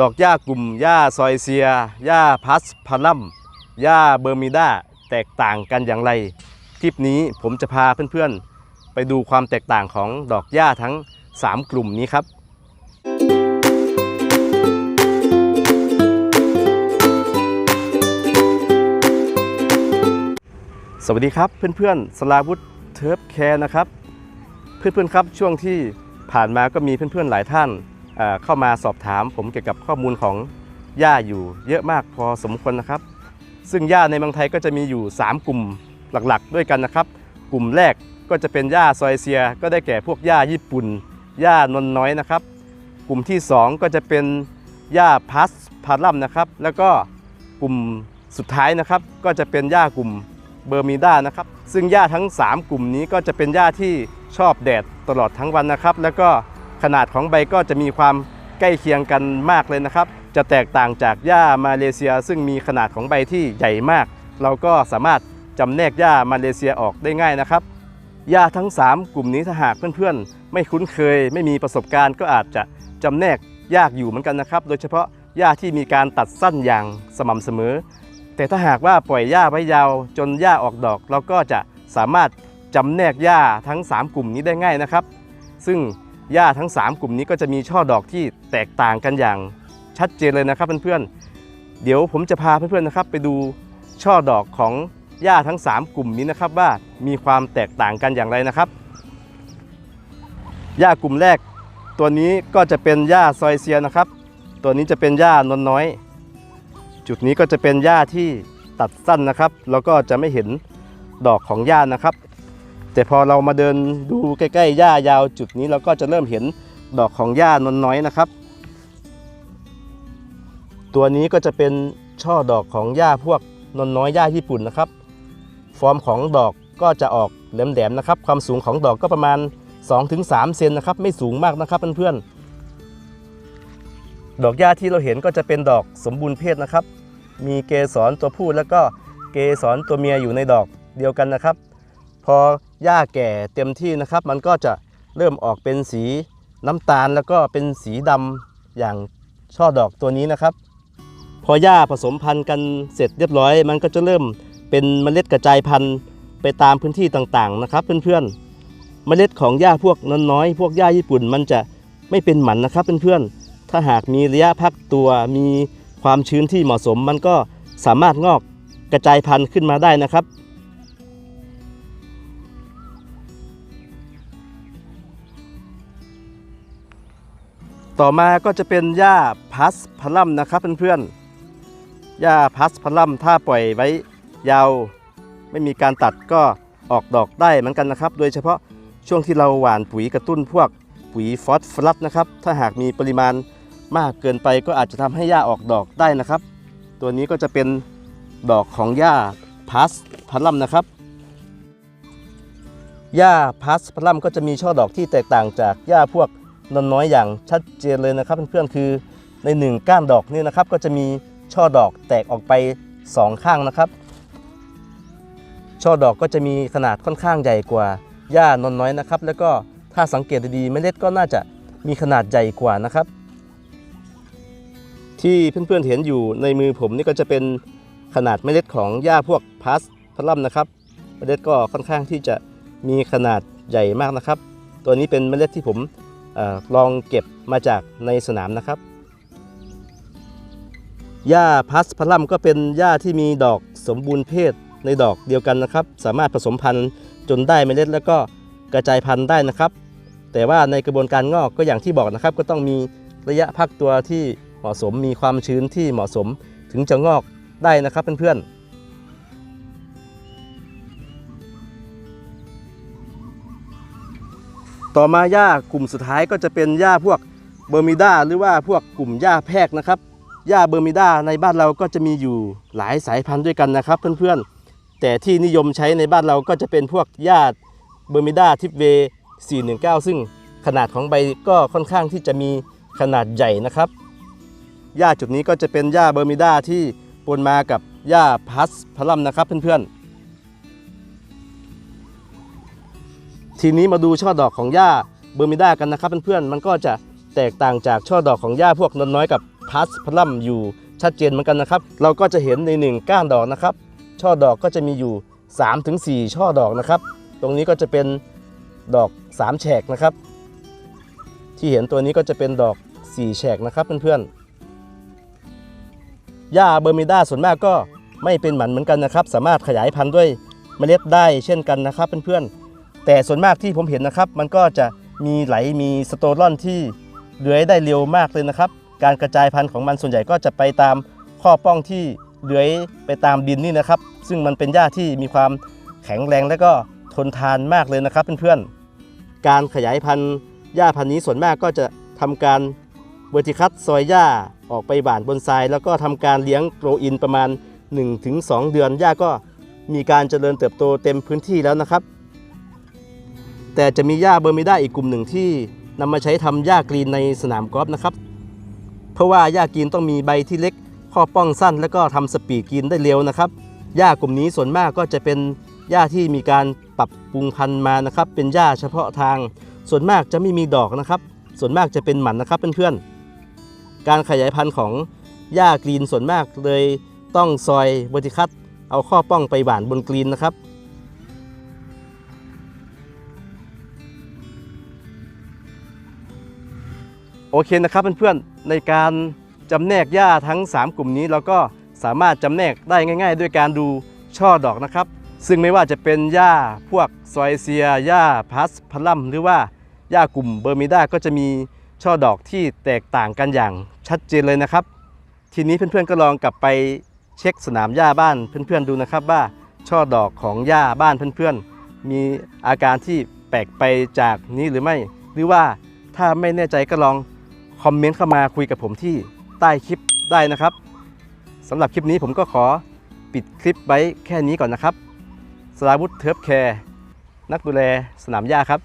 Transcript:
ดอกหญ้ากลุ่มหญ้าซอยเซียหญ้าพัสพาลัมหญ้าเบอร์มิด้าแตกต่างกันอย่างไร คลิปนี้ผมจะพาเพื่อนๆ ไปดูความแตกต่างของดอกหญ้าทั้ง 3 กลุ่มนี้ครับสวัสดีครับเพื่อนๆสลาวุธเทิร์ฟแคร์นะครับ เพื่อนๆครับช่วงที่ผ่านมาก็มีเพื่อนๆหลายท่าน เข้ามาสอบถาม ผมเกี่ยวกับข้อมูลของหญ้าอยู่ เยอะมากพอสมควรนะครับ ซึ่งหญ้าในเมืองไทยก็จะมีอยู่ 3 กลุ่มหลักๆ ด้วยกันนะครับ กลุ่มแรกก็จะเป็นหญ้าซอยเซีย ก็ได้แก่พวกหญ้าญี่ปุ่นหญ้านนน้อยนะครับ กลุ่มที่ 2 ก็จะเป็นหญ้าพัสพารัมนะครับ แล้วก็กลุ่มสุดท้ายนะครับ ก็จะเป็นหญ้ากลุ่มเบอร์มิด้านะครับ ซึ่งหญ้าทั้ง 3 กลุ่มนี้ก็จะเป็นหญ้าที่ชอบแดดตลอดทั้งวันนะครับ แล้วก็ ขนาดของใบก็จะมีความใกล้เคียงกันมากเลยนะครับ จะแตกต่างจากหญ้ามาเลเซีย ซึ่งมีขนาดของใบที่ใหญ่มาก เราก็สามารถจำแนกหญ้ามาเลเซียออกได้ง่ายนะครับหญ้าทั้ง 3 กลุ่มนี้ถ้าหากเพื่อนๆ ไม่คุ้นเคย ไม่มีประสบการณ์ก็อาจจะจำแนกยากอยู่เหมือนกันนะครับ โดยเฉพาะหญ้าที่มีการตัดสั้นอย่างสม่ำเสมอ แต่ถ้าหากว่าปล่อยหญ้าไว้ยาวจนหญ้าออกดอก เราก็จะสามารถจำแนกหญ้าทั้ง 3 กลุ่มนี้ได้ง่ายนะครับ ซึ่ง หญ้าทั้ง 3 กลุ่มนี้ก็จะมีช่อดอกที่แตกต่างกันอย่างชัดเจนเลยนะครับเพื่อนๆ เดี๋ยวผมจะพาเพื่อนๆนะครับ ไปดูช่อดอกของหญ้าทั้ง 3 กลุ่มนี้นะครับ ว่ามีความแตกต่างกันอย่างไรนะครับหญ้ากลุ่มแรก ตัวนี้ก็จะเป็นหญ้าซอยเซียนะครับ ตัวนี้จะเป็นหญ้านนน้อย จุดนี้ก็จะเป็นหญ้าที่ตัดสั้นนะครับ แล้วก็จะไม่เห็นดอกของหญ้านะครับ แต่พอเรามาเดินดูใกล้ๆหญ้ายาวจุดนี้เราก็จะเริ่มเห็นดอกของหญ้านนน้อยนะครับ ตัวนี้ก็จะเป็นช่อดอกของหญ้าพวกนนน้อยหญ้าญี่ปุ่นนะครับ ฟอร์มของดอกก็จะออกแหลมๆนะครับ ความสูงของดอกก็ประมาณ 2-3 เซนนะครับ ไม่สูงมากนะครับเพื่อนๆ ดอกหญ้าที่เราเห็นก็จะเป็นดอกสมบูรณ์เพศนะครับ มีเกสรตัวผู้แล้วก็เกสรตัวเมียอยู่ในดอกเดียวกันนะครับ พอ หญ้าแก่เต็มที่นะครับ มันก็จะเริ่มออกเป็นสีน้ำตาลแล้วก็เป็นสีดำอย่างช่อดอกตัวนี้นะครับ พอหญ้าผสมพันธุ์กันเสร็จเรียบร้อย มันก็จะเริ่มเป็นเมล็ดกระจายพันธุ์ไปตามพื้นที่ต่างๆนะครับ เพื่อนๆ เมล็ดของหญ้าพวกน้อยๆพวกหญ้าญี่ปุ่นมันจะไม่เป็นหมันนะครับเพื่อนๆ ถ้าหากมีระยะพักตัวมีความชื้นที่เหมาะสม มันก็สามารถงอกกระจายพันธุ์ขึ้นมาได้นะครับ ต่อมาก็จะเป็นหญ้าพัสพลัมนะครับเพื่อนๆหญ้าพัสพลัมถ้าปล่อยไว้ยาวไม่มีการตัดก็ออกดอกได้เหมือนกันนะครับ โดยเฉพาะช่วงที่เราหว่านปุ๋ยกระตุ้นพวกปุ๋ยฟอสฟอรัสนะครับ ถ้าหากมีปริมาณมากเกินไปก็อาจจะทำให้หญ้าออกดอกได้นะครับ ตัวนี้ก็จะเป็นดอกของหญ้าพัสพลัมนะครับหญ้าพัสพลัมก็จะมีช่อดอกที่แตกต่างจากหญ้าพวก นนน้อยอย่างชัดเจนเลยนะครับเพื่อนๆคือในหนึ่งก้านดอกนี่นะครับ ก็จะมีช่อดอกแตกออกไปสองข้างนะครับ ช่อดอกก็จะมีขนาดค่อนข้างใหญ่กว่าหญ้านนน้อยนะครับ แล้วก็ถ้าสังเกตดีๆเมล็ดก็น่าจะมีขนาดใหญ่กว่านะครับ ที่เพื่อนๆเห็นอยู่ในมือผมนี่ก็จะเป็นขนาดเมล็ดของหญ้าพวกพาสพลัมนะครับ เมล็ดก็ค่อนข้างที่จะมีขนาดใหญ่มากนะครับ ตัวนี้เป็นเมล็ดที่ผม ลองเก็บมาจากในสนามนะครับ หญ้าพัสพลัมก็เป็นหญ้าที่มีดอกสมบูรณ์เพศในดอกเดียวกันนะครับ สามารถผสมพันธุ์จนได้เมล็ดแล้วก็กระจายพันธุ์ได้นะครับ แต่ว่าในกระบวนการงอกก็อย่างที่บอกนะครับ ก็ต้องมีระยะพักตัวที่เหมาะสมมีความชื้นที่เหมาะสมถึงจะงอกได้นะครับเพื่อนๆ ต่อมาหญ้ากลุ่มสุดท้ายก็จะเป็นหญ้าพวกเบอร์มิด้าหรือว่าพวกกลุ่มหญ้าแพรกนะครับหญ้าเบอร์มิด้าในบ้านเราก็จะมีอยู่หลายสายพันธุ์ด้วยกันนะครับ เพื่อนๆ แต่ที่นิยมใช้ในบ้านเราก็จะเป็นพวกหญ้าเบอร์มิด้าทิปเว419 ซึ่งขนาดของใบก็ค่อนข้างที่จะมีขนาดใหญ่นะครับหญ้าจุดนี้ก็จะเป็นหญ้าเบอร์มิด้าที่ปนมากับหญ้าพัสพลัมนะครับเพื่อนๆ ทีนี้มาดูช่อดอกของหญ้าเบอร์มิด้ากันนะครับเพื่อนๆมันก็จะแตกต่างจากช่อดอกของหญ้าพวกนนน้อยกับพัสพลัมอยู่ชัดเจนเหมือนกันนะครับ เราก็จะเห็นในหนึ่งก้านดอกนะครับ ช่อดอกก็จะมีอยู่ 3-4 ช่อดอกนะครับ ตรงนี้ก็จะเป็นดอก 3 แฉกนะครับ ที่เห็นตัวนี้ก็จะเป็นดอก 4 แฉกนะครับเพื่อนๆหญ้าเบอร์มิด้าส่วนมากก็ไม่เป็นหมันเหมือนกันนะครับ สามารถขยายพันธุ์ด้วยเมล็ดได้เช่นกันนะครับเพื่อนๆ แต่ส่วนมากที่ผมเห็นนะครับ มันก็จะมีไหลมีสโตรอนที่เลื้อยได้เร็วมากเลยนะครับ การกระจายพันธุ์ของมันส่วนใหญ่ก็จะไปตามข้อป้องที่เลื้อยไปตามดินนี่นะครับ ซึ่งมันเป็นหญ้าที่มีความแข็งแรงและก็ทนทานมากเลยนะครับเพื่อนๆ การขยายพันธุ์หญ้าพันธุ์นี้ส่วนมากก็จะทำการเวอร์ติคัสซอยหญ้าออกไปบานบนทราย แล้วก็ทำการเลี้ยงโกรอินประมาณ 1-2 เดือนหญ้าก็มีการเจริญเติบโตเต็มพื้นที่แล้วนะครับ แต่จะมีหญ้าเบอร์มิด้าอีกกลุ่มหนึ่งที่นำมาใช้ทำหญ้ากรีนในสนามกอล์ฟนะครับ เพราะว่าหญ้ากรีนต้องมีใบที่เล็ก ข้อป้องสั้น แล้วก็ทำสปีดกรีนได้เร็วนะครับ หญ้ากลุ่มนี้ส่วนมากก็จะเป็นหญ้าที่มีการปรับปรุงพันธุ์มานะครับ เป็นหญ้าเฉพาะทาง ส่วนมากจะไม่มีดอกนะครับ ส่วนมากจะเป็นหมันนะครับเพื่อนๆ การขยายพันธุ์ของหญ้ากรีนส่วนมากเลยต้องซอยเวอร์ติคัสเอาข้อป้องไปหว่านบนกรีนนะครับ โอเคนะครับเพื่อนๆในการจำแนกหญ้าทั้ง 3 กลุ่มนี้เราก็สามารถจำแนกได้ง่าย ๆ ด้วยการดูช่อดอกนะครับ ซึ่งไม่ว่าจะเป็นหญ้าพวกซอยเซียหญ้าพัสพลัมหรือว่าหญ้ากลุ่มเบอร์มิด้าก็จะมีช่อดอกที่แตกต่างกันอย่างชัดเจนเลยนะครับ ทีนี้เพื่อนๆก็ลองกลับไปเช็คสนามหญ้าบ้านเพื่อนๆดูนะครับว่าช่อดอกของหญ้าบ้านเพื่อนๆ มีอาการที่แปลกไปจากนี้หรือไม่ หรือว่าถ้าไม่แน่ใจก็ลอง คอมเมนต์เข้ามาคุยกับผมที่ใต้คลิปได้นะครับสำหรับคลิปนี้ผมก็ขอปิดคลิปไว้แค่นี้ก่อนนะครับสลาวุธเทิร์ฟแคร์นักดูแลสนามหญ้าครับ